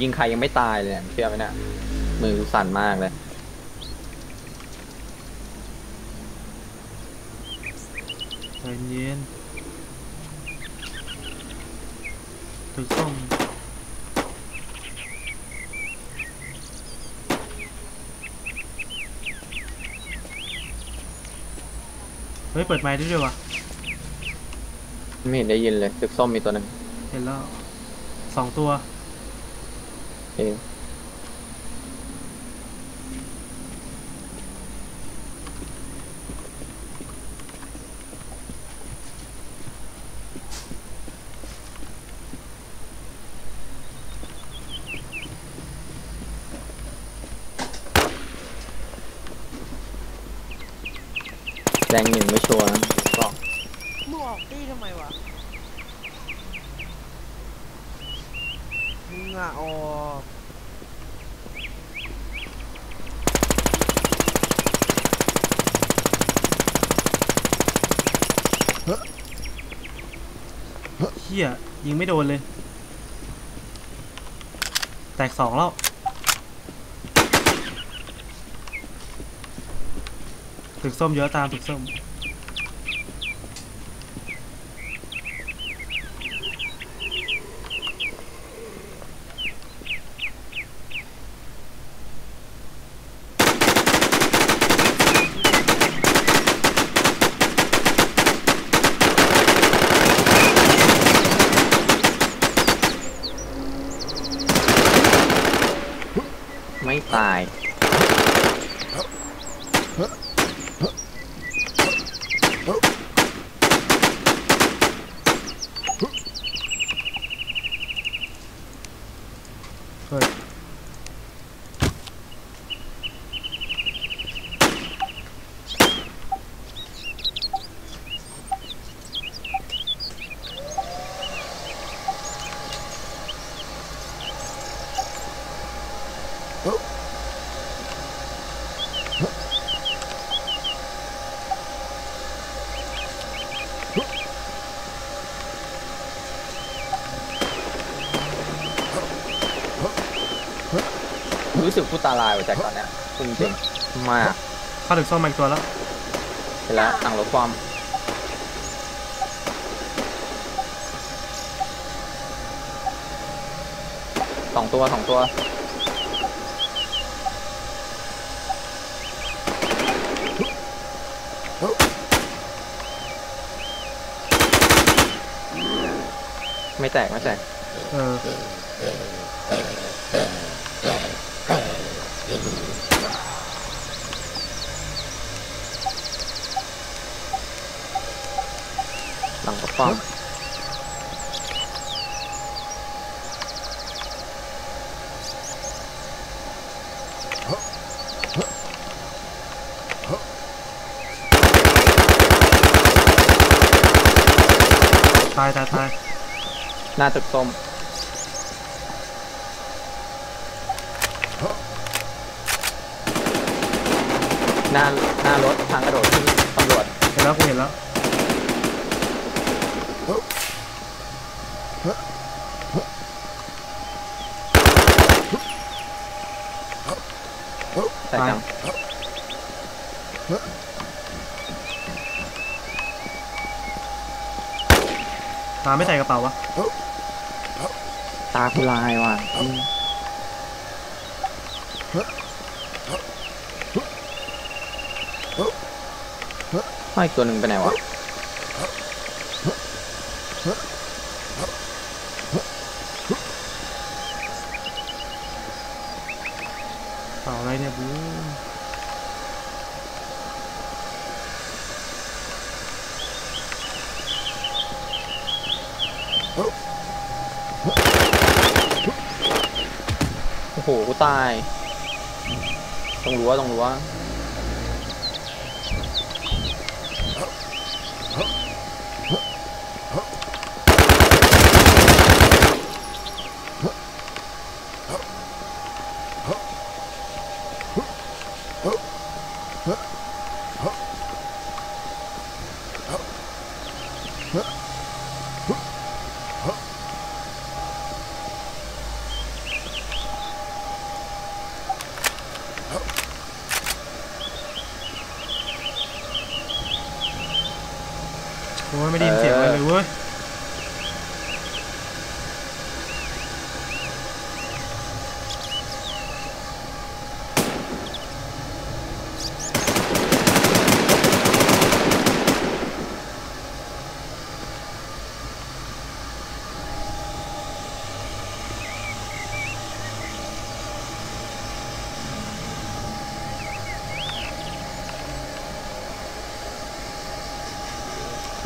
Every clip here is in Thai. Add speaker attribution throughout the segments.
Speaker 1: กูยิงใครยังไม่ตายเลยเนี่ยเชื่อไหมเนี่ยมือกูสั่นมากเลย
Speaker 2: ใจเย็นตึกส้มเฮ้ย เปิดไมค์ได้ด้วยวะ
Speaker 1: ไม่เห็นได้ยินเลยตึกส้มมีตัวหนึ่ง
Speaker 2: เห็นแล้วสองตัว
Speaker 1: เองแรงหนึ่งไม่ชัวร์นะก็
Speaker 3: มึงออกตี้ทำไมวะ มึง อะออก
Speaker 2: เฮียยิงไม่โดนเลย แตกสองแล้วตึกส้มเยอะตามตึกส้ม
Speaker 1: ตาย
Speaker 2: เรู้
Speaker 1: สึกพูดตาลายว่ะจากตอนเนี้ยจริงๆมาก
Speaker 2: เข้าตึกส้มมาอีกตัวแล้ว
Speaker 1: เห็นแล้วอ่างรถความสองตัวสองตัวไม่แตกไม่แตก
Speaker 2: เออ
Speaker 1: หลังรถความ
Speaker 2: ตายตายตาย
Speaker 1: หน้าตึกส้มหน้าหน้ารถทางกระโดดขึ้นตำรวจ
Speaker 2: เห็นแล้วกูเห็นแล้ว
Speaker 1: ใส่จัง
Speaker 2: ตาไม่ใส่กระเป๋าวะ
Speaker 1: ตาคุณลายว่ะอืมห้อยตัวหนึ่งไปไหนวะ กูตาย ตรงรั้วตรงรั้ว
Speaker 2: เฮ้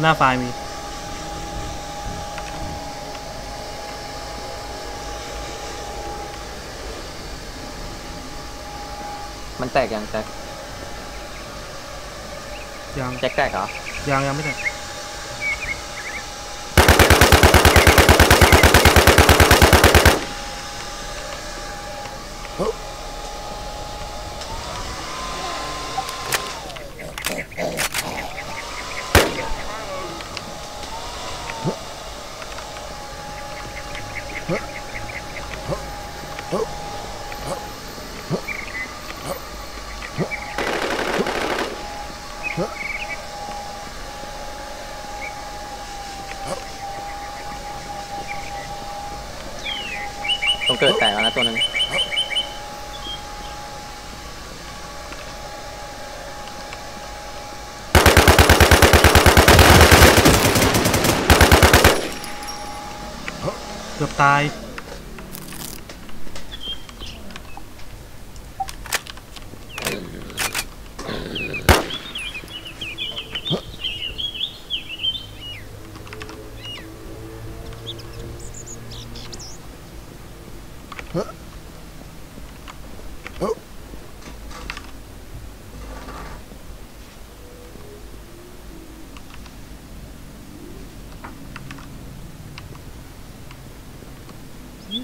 Speaker 2: หน้าไฟล์มี
Speaker 1: มันแตกยังแจ็ค
Speaker 2: ยัง
Speaker 1: แจ็คแตกเหรอ
Speaker 2: ยังยังไม่ได้
Speaker 1: ต้อ งเกิดแตกแล้วนะตัวหนึง
Speaker 2: เกือบตาย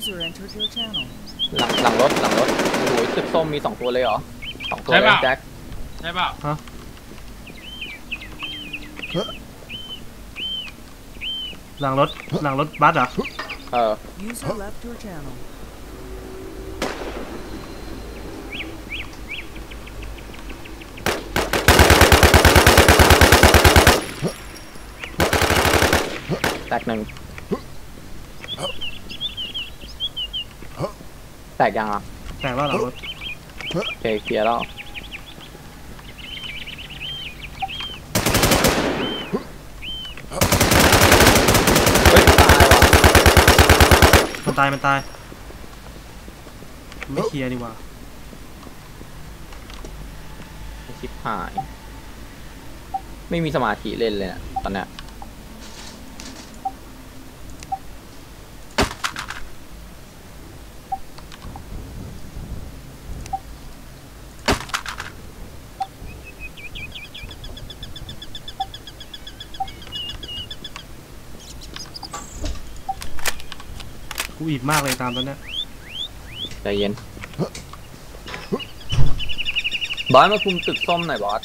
Speaker 4: User entered your channel.
Speaker 1: หลังหลังรถหลังรถโอ้โหตึกส้มมีสองตัวเลยเหรอสองตัว
Speaker 5: ใช่
Speaker 1: เลย
Speaker 5: ปะ
Speaker 1: แจ็ค
Speaker 5: ใช่เปล่า
Speaker 2: หลังรถหลังรถบัสเหรอ
Speaker 1: เออ
Speaker 4: User left your channel.
Speaker 1: แตกหนึ่ง แตกยังอะ
Speaker 2: แตกแล้วหลังรถ
Speaker 1: โอเคเคลียร์แล้วเฮ้ยตายว่ะ
Speaker 2: มันตายมันตาย ไม่เคลียร์ดีกว่า
Speaker 1: ชิบหาย ไม่มีสมาธิเล่นเลยนะตอนเนี้ย
Speaker 2: กูอิดมากเลยตามตอนเนี้ย
Speaker 1: ใจเย็น บอสมาคุมตึกส้มหน่อยบอส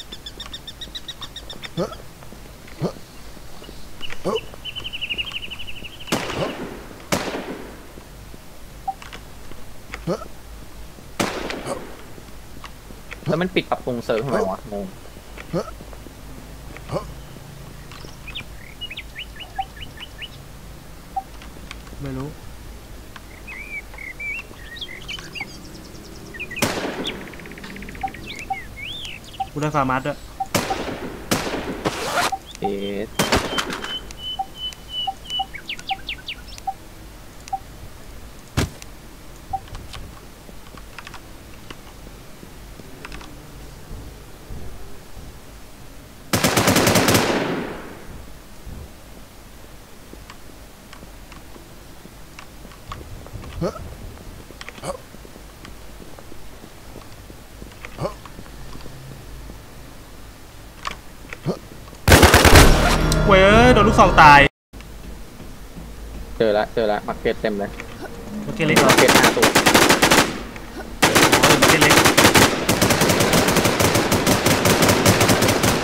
Speaker 1: แล้วมันปิดปรับปรุงเซิร์ฟทำไมวะงง
Speaker 2: ไม่รู้ กูได้สามัดด้วย
Speaker 1: เอ๊ะ
Speaker 2: ซองตาย
Speaker 1: เจอแล้วเจอแล้วมาร์เก็ตเต็มเลย
Speaker 2: โอเคเล็กเหรอ
Speaker 1: มาร์เก็ตห้าตัว
Speaker 2: โอเคเล็ก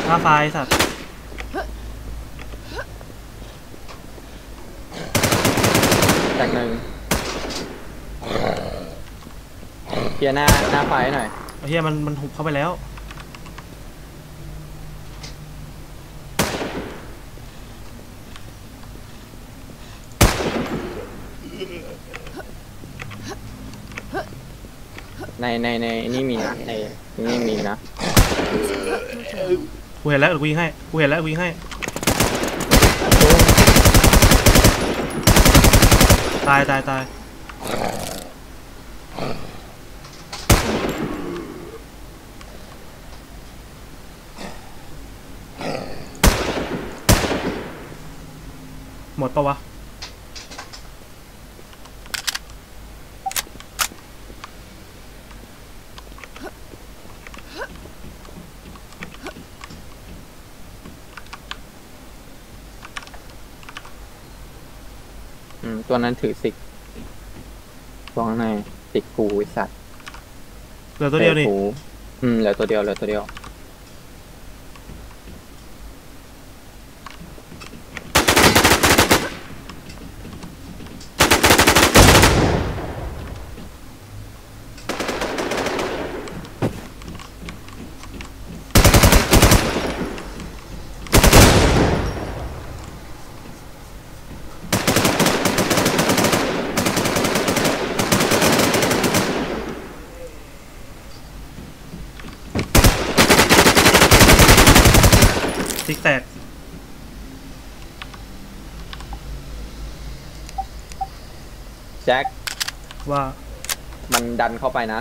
Speaker 2: หน้าไฟล์สัตว์
Speaker 1: แตกหนึ่งเคลียร์หน้าหน้าไฟหน่อย
Speaker 2: ไอ้เฮียมันมันหุบเข้าไปแล้ว
Speaker 1: ในในในนี่มีนะในนี่มีนะ
Speaker 2: กูเห็นแล้ววกูยิงให้กูเห็นแล้วกูยิงให้ตายตายตายหมดปะวะ
Speaker 1: ตัวนั้นถือสิกตัวข้างในสิกกูไอสัตว์
Speaker 2: เหลือตัวเดียวนี่
Speaker 1: กูอืมเหลือตัวเดียวเหลือตัวเดียว
Speaker 2: ติ๊กแตก
Speaker 1: แจ็ค
Speaker 2: ว่า
Speaker 1: มันดันเข้าไปนะ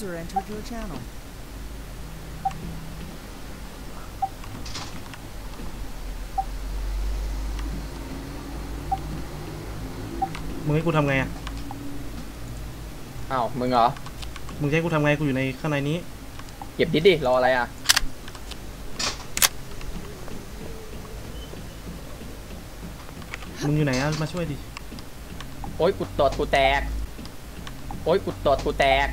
Speaker 4: User entered your channel.
Speaker 2: มึงให้กูทำไงอะ
Speaker 1: อ้าวมึงเหรอ
Speaker 2: มึงจะให้กูทำไงกูอยู่ในข้างในนี้
Speaker 1: เก็บดิดดิ รออะไรอะ
Speaker 2: มึงอยู่ไหนอะมาช่วยดิ
Speaker 1: โอ้ยกูตดกูแตก โอ้ยกูตดกูแตก